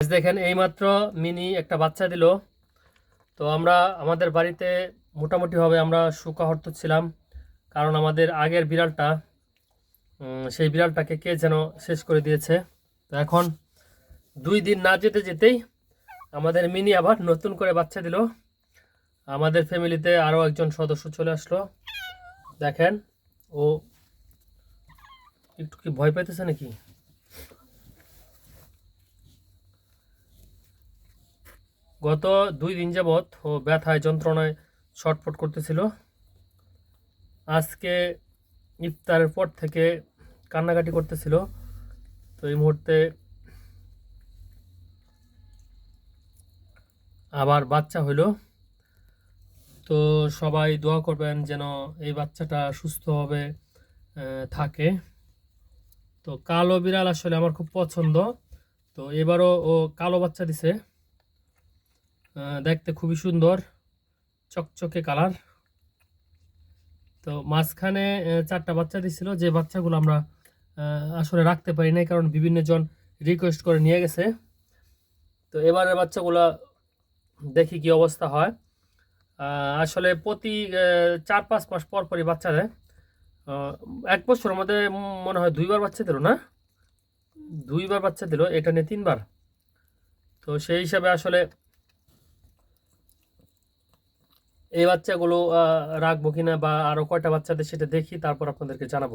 দেখেন, এইমাত্র মিনি একটা বাচ্চা দিল। তো আমরা আমাদের বাড়িতে মোটামুটিভাবে আমরা সুখাহর্ত ছিলাম, কারণ আমাদের আগের বিড়ালটা সেই বিড়ালটাকে কে যেন শেষ করে দিয়েছে। তো এখন দুই দিন না যেতে যেতেই আমাদের মিনি আবার নতুন করে বাচ্চা দিল। আমাদের ফ্যামিলিতে আরও একজন সদস্য চলে আসলো। দেখেন, ও একটু কি ভয় পাইতেছে নাকি? গত দুই দিন যাবৎ ও ব্যথায় যন্ত্রণায় ছটফট করতেছিল। আজকে ইফতারের পর থেকে কান্নাকাটি করতেছিল। তো এই মুহূর্তে আবার বাচ্চা হইল। তো সবাই দোয়া করবেন যেন এই বাচ্চাটা সুস্থভাবে থাকে। তো কালো বিড়াল আসলে আমার খুব পছন্দ। তো এবারও ও কালো বাচ্চা দিছে। দেখতে খুবই সুন্দর, চকচকে কালার। তো মাঝখানে চারটা বাচ্চা দিছিল, যে বাচ্চাগুলো আমরা আসলে রাখতে পারি নাই, কারণ বিভিন্ন জন রিকোয়েস্ট করে নিয়ে গেছে। তো এবারের বাচ্চাগুলো দেখি কি অবস্থা হয়। আসলে প্রতি চার পাঁচ মাস পর পরই বাচ্চা দেয়। এক মধ্যে উম মনে হয় দুইবার বাচ্চা দিল না? দুইবার বাচ্চা দিল, এটা নিয়ে তিনবার। তো সেই হিসাবে আসলে এই বাচ্চাগুলো রাখব কিনা বা আরও কয়টা বাচ্চাদের সেটা দেখি তারপর আপনাদেরকে জানাব।